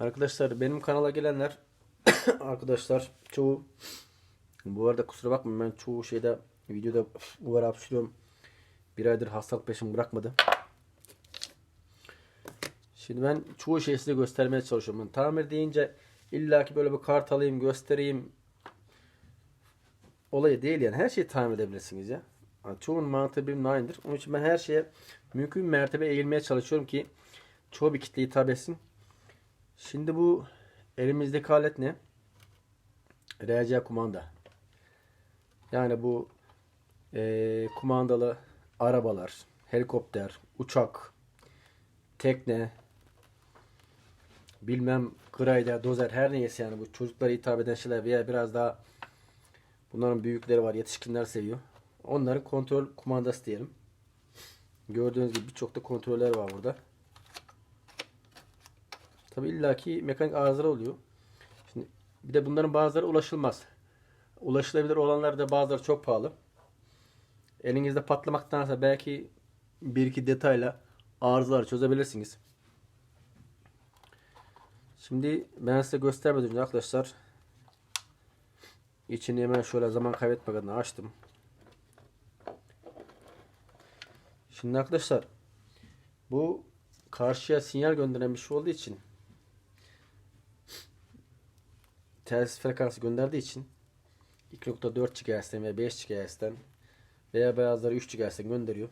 Arkadaşlar benim kanala gelenler arkadaşlar çoğu bu arada kusura bakmayın ben çoğu şeyde videoda var hapşırıyorum. Bir aydır hastalık peşimi bırakmadı. Şimdi ben çoğu şeyi size göstermeye çalışıyorum. Yani tamir deyince illaki böyle bir kart alayım göstereyim olayı değil yani. Her şeyi tamir edebilirsiniz ya. Yani çoğunun mantığı benimle aynıdır. Onun için ben her şeye mümkün mertebe eğilmeye çalışıyorum ki çoğu bir kitleye hitap etsin. Şimdi bu elimizdeki alet ne? RC kumanda. Yani bu eee, kumandalı arabalar, helikopter, uçak, tekne, bilmem grayder, dozer her neyse yani bu çocuklara hitap eden şeyler veya biraz daha bunların büyükleri var, yetişkinler seviyor. Onların kontrol kumandası diyelim. Gördüğünüz gibi birçok da kontroller var burada. Tabi illaki mekanik arızalar oluyor. Şimdi bir de bunların bazıları ulaşılmaz. Ulaşılabilir olanlar da bazıları çok pahalı. Elinizde patlamaktansa belki bir iki detayla arızaları çözebilirsiniz. Şimdi ben size göstermeden önce arkadaşlar içini hemen şöyle zaman kaybetmeden açtım. Şimdi arkadaşlar bu karşıya sinyal gönderen bir şey olduğu için telsiz frekansı gönderdiği için 2.4 GHz'den veya 5 GHz'den veya bazıları 3 GHz'den gönderiyor.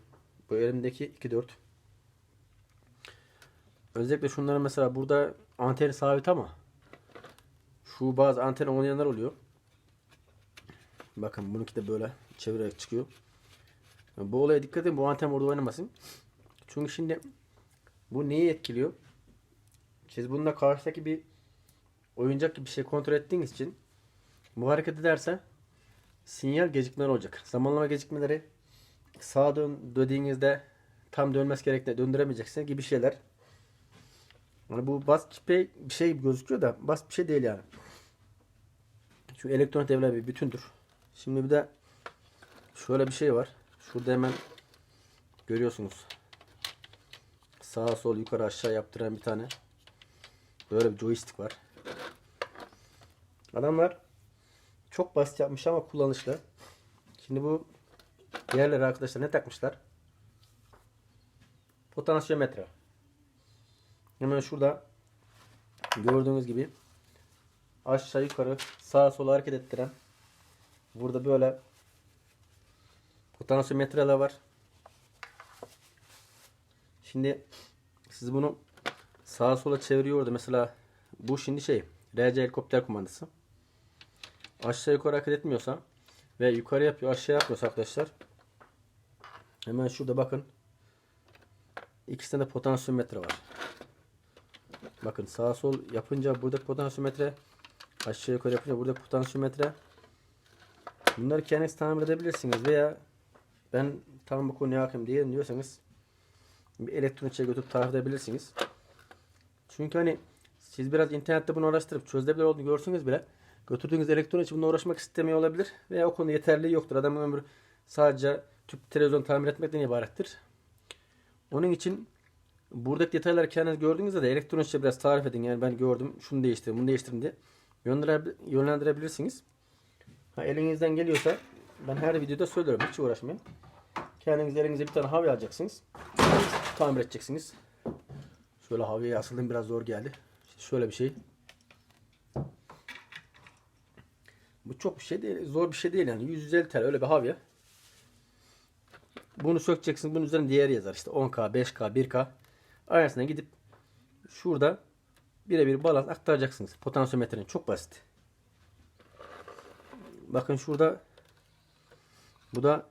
Bu elimdeki 2.4 Özellikle şunların mesela burada anteni sabit ama şu bazı anten olmayanlar oluyor. Bakın bununki de böyle çevirerek çıkıyor. Bu olaya dikkat edin bu anten orada oynamasın. Çünkü şimdi bu neyi etkiliyor? Siz bununla karşıdaki bir oyuncak gibi bir şey kontrol ettiğiniz için bu hareket ederse sinyal gecikmeleri olacak. Zamanlama gecikmeleri sağa dön dediğinizde tam dönmesi gerektiğinde döndüremeyeceksiniz gibi şeyler. Yani bu basit bir şey gözüküyor da basit bir şey değil yani. Çünkü elektronik devre bir bütündür. Şimdi bir de şöyle bir şey var. Şurada hemen görüyorsunuz. Sağa sol yukarı aşağı yaptıran bir tane böyle bir joystick var. Adamlar çok basit yapmış ama kullanışlı. Şimdi bu diğerleri arkadaşlar ne takmışlar? Potansiyometre. Hemen şurada gördüğünüz gibi aşağı yukarı sağa sola hareket ettiren burada böyle potansiyometreler var. Şimdi siz bunu sağa sola çeviriyordu. Mesela bu şimdi şey RC helikopter kumandası. Aşağı yukarı hareket etmiyorsa ve yukarı yapıyor aşağı yapmıyorsa arkadaşlar hemen şurada bakın ikisinde de potansiyometre var. Bakın sağ sol yapınca burada potansiyometre aşağı yukarı yapınca burada potansiyometre bunları kendiniz tamir edebilirsiniz veya ben tam bu konuya hakim değilim diyorsanız bir elektronikçiye götürüp tarif edebilirsiniz. Çünkü hani siz biraz internette bunu araştırıp çözülebilir olduğunu görsünüz bile götürdüğünüz elektronikçi bununla uğraşmak istemiyor olabilir veya o konuda yeterli yoktur. Adamın ömrü sadece tüp televizyon tamir etmekten ibarettir. Onun için buradaki detayları kendiniz gördüğünüzde de elektronikçe biraz tarif edin. Yani ben gördüm şunu değiştirin bunu değiştirin diye yönlendirebil- yönlendirebilirsiniz. Ha, elinizden geliyorsa ben her videoda söylüyorum hiç uğraşmayın. Kendiniz elinize bir tane havya alacaksınız. Tamir edeceksiniz. Şöyle havyaya asıldım biraz zor geldi. Şöyle bir şey. Bu çok bir şey değil. Zor bir şey değil yani. 150 TL öyle bir havya. Bunu sökeceksin. Bunun üzerine diğeri yazar. İşte 10K, 5K, 1K. Arasına gidip şurada birebir balans aktaracaksınız. Potansiyometrenin çok basit. Bakın şurada bu da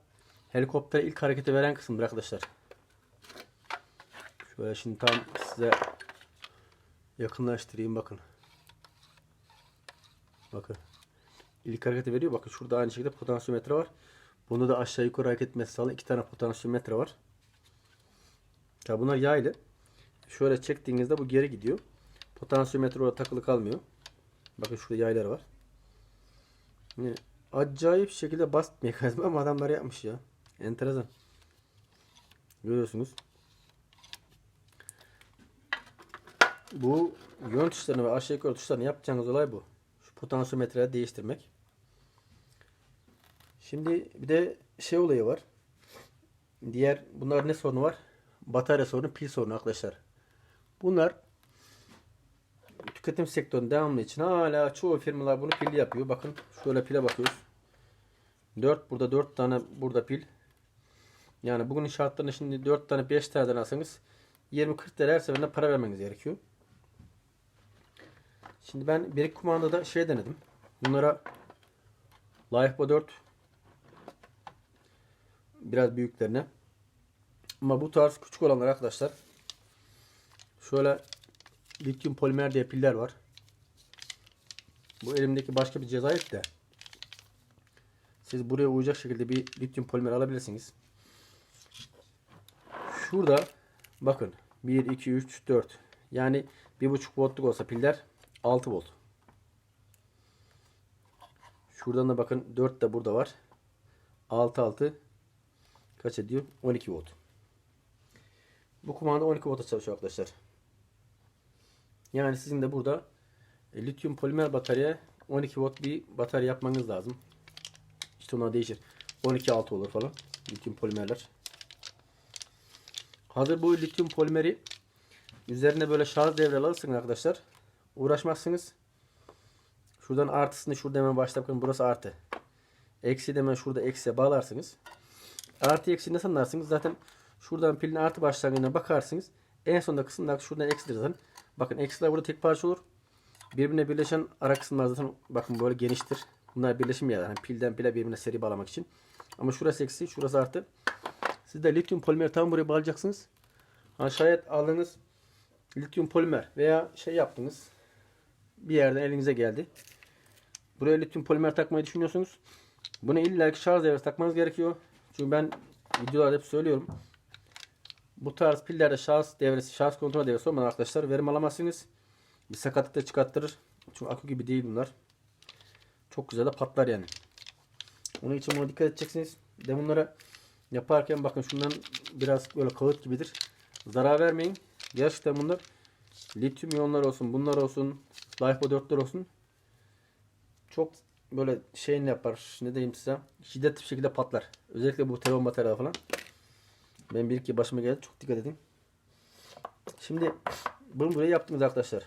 helikopter ilk hareketi veren kısımdır arkadaşlar. Şöyle şimdi tam size yakınlaştırayım bakın. Bakın. İlk hareketi veriyor. Bakın şurada aynı şekilde potansiyometre var. Bunda da aşağı yukarı hareket etmesi sağlayan iki tane potansiyometre var. Ya bunlar yaylı. Şöyle çektiğinizde bu geri gidiyor. Potansiyometre orada takılı kalmıyor. Bakın şurada yaylar var. Yani acayip şekilde basit mekanizma ama adamlar yapmış ya. Enteresan. Görüyorsunuz. Bu yön tuşlarını ve aşağı yukarı tuşlarını yapacağınız olay bu. Şu potansiyometreleri değiştirmek. Şimdi bir de şey olayı var. Diğer bunlar ne sorunu var? Batarya sorunu, pil sorunu arkadaşlar. Bunlar tüketim sektörünün devamlı için hala çoğu firmalar bunu pilli yapıyor. Bakın şöyle pile bakıyoruz. 4 burada 4 tane burada pil. Yani bugünün şartlarında şimdi 4 tane 5 taneden alsanız 20-40 lira her seferinde para vermeniz gerekiyor. Şimdi ben bir kumandada şey denedim. Bunlara LifeBo 4 biraz büyüklerine. Ama bu tarz küçük olanlar arkadaşlar şöyle lityum polimer diye piller var. Bu elimdeki başka bir cezayet de siz buraya uyacak şekilde bir lityum polimer alabilirsiniz. Şurada bakın 1, 2, 3, 4 yani 1.5 voltluk olsa piller 6 volt. Şuradan da bakın 4 de burada var. 6 6 kaç ediyor? 12 volt. Bu kumanda 12 volta çalışıyor arkadaşlar. Yani sizin de burada e, lityum polimer batarya 12 volt bir batarya yapmanız lazım. İşte ona değişir. 12 6 olur falan. Lityum polimerler. Hazır bu lityum polimeri üzerine böyle şarj devre alırsınız arkadaşlar. Uğraşmazsınız. Şuradan artısını şurada hemen başta bakın burası artı. Eksi de hemen şurada eksiye bağlarsınız. Artı eksi ne sanarsınız? Zaten şuradan pilin artı başlangıcına bakarsınız. En sonunda kısımda şuradan eksidir zaten. Bakın eksiler burada tek parça olur. Birbirine birleşen ara kısımlar zaten bakın böyle geniştir. Bunlar birleşim yerler. Hani pilden pile birbirine seri bağlamak için. Ama şurası eksi, şurası artı. Siz de lityum polimer tam buraya bağlayacaksınız. Ha şayet aldığınız lityum polimer veya şey yaptınız. Bir yerden elinize geldi. Buraya lityum polimer takmayı düşünüyorsunuz. Bunu illa ki şarj devresi takmanız gerekiyor. Çünkü ben videolarda hep söylüyorum. Bu tarz pillerde şarj devresi, şarj kontrol devresi olmadan arkadaşlar verim alamazsınız. Bir sakatlık da çıkarttırır. Çünkü akü gibi değil bunlar. Çok güzel de patlar yani. Onun için buna dikkat edeceksiniz. De bunlara yaparken bakın şundan biraz böyle kağıt gibidir. Zarar vermeyin. Gerçekten bunlar lityum iyonlar olsun, bunlar olsun, LiFePO 4'ler olsun. Çok böyle şeyini yapar. Ne diyeyim size? Şiddetli bir şekilde patlar. Özellikle bu telefon bataryaları falan. Ben bir iki başıma geldi. Çok dikkat edin. Şimdi bunu buraya yaptınız arkadaşlar.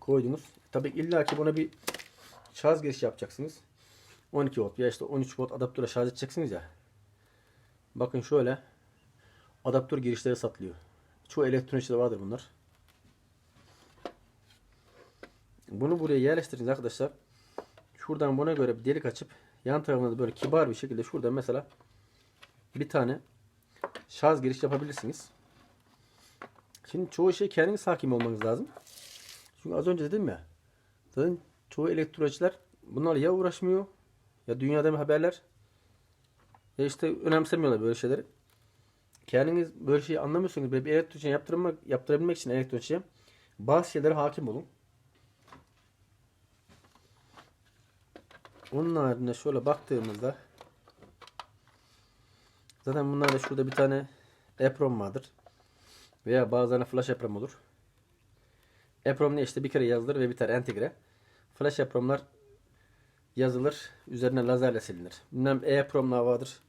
Koydunuz. Tabii illa ki buna bir şarj girişi yapacaksınız. 12 volt ya işte 13 volt adaptöre şarj edeceksiniz ya. Bakın şöyle adaptör girişleri satılıyor. Çoğu elektronikçide vardır bunlar. Bunu buraya yerleştiriniz arkadaşlar. Şuradan buna göre bir delik açıp yan tarafına da böyle kibar bir şekilde şurada mesela bir tane şarj giriş yapabilirsiniz. Şimdi çoğu şey kendiniz hakim olmanız lazım. Çünkü az önce dedim ya zaten çoğu elektronikçiler bunlar ya uğraşmıyor ya dünyada mı haberler ya işte önemsemiyorlar böyle şeyleri. Kendiniz böyle şeyi anlamıyorsunuz. Bir elektronikçiye yaptırmak, yaptırabilmek için elektronikçiye bazı şeylere hakim olun. Onun haricinde şöyle baktığımızda zaten bunlarda şurada bir tane EPROM vardır. Veya bazen flash EPROM olur. EPROM ne işte bir kere yazılır ve biter entegre. Flash EPROM'lar yazılır. Üzerine lazerle silinir. Bilmem EPROM'lar vardır.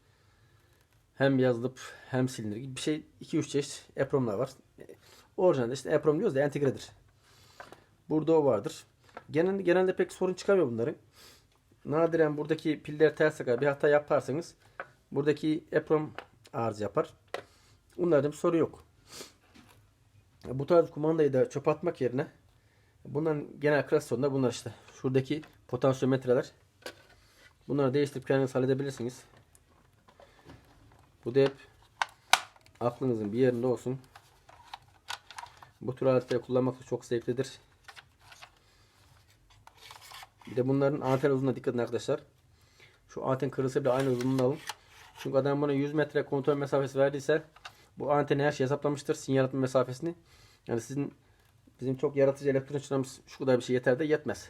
Hem yazılıp hem silinir gibi bir şey. 2-3 çeşit EPROM'lar var. Orijinalde işte EPROM diyoruz da entegredir. Burada o vardır. Genelde, genelde pek sorun çıkamıyor bunların. Nadiren buradaki piller ters takar bir hata yaparsanız buradaki EPROM arıza yapar. Bunlarda bir sorun yok. Bu tarz kumandayı da çöp atmak yerine bunların genel kreasyonda bunlar işte. Şuradaki potansiyometreler. Bunları değiştirip kendiniz halledebilirsiniz. Bu da hep aklınızın bir yerinde olsun. Bu tür aletleri kullanmak çok zevklidir. Bir de bunların anten uzunluğuna dikkat edin arkadaşlar. Şu anten kırılsa bile aynı uzunluğunu alın. Çünkü adam bana 100 metre kontrol mesafesi verdiyse bu anteni her şey hesaplamıştır. Sinyal atma mesafesini. Yani sizin bizim çok yaratıcı elektronikçilerimiz şu kadar bir şey yeter de yetmez.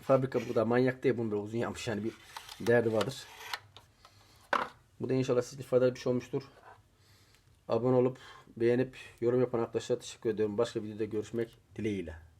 Fabrika bu kadar manyak değil bunu uzun yapmış yani bir derdi vardır. Bu da inşallah sizin faydalı bir şey olmuştur. Abone olup Beğenip yorum yapan arkadaşlara teşekkür ediyorum. Başka videoda görüşmek dileğiyle.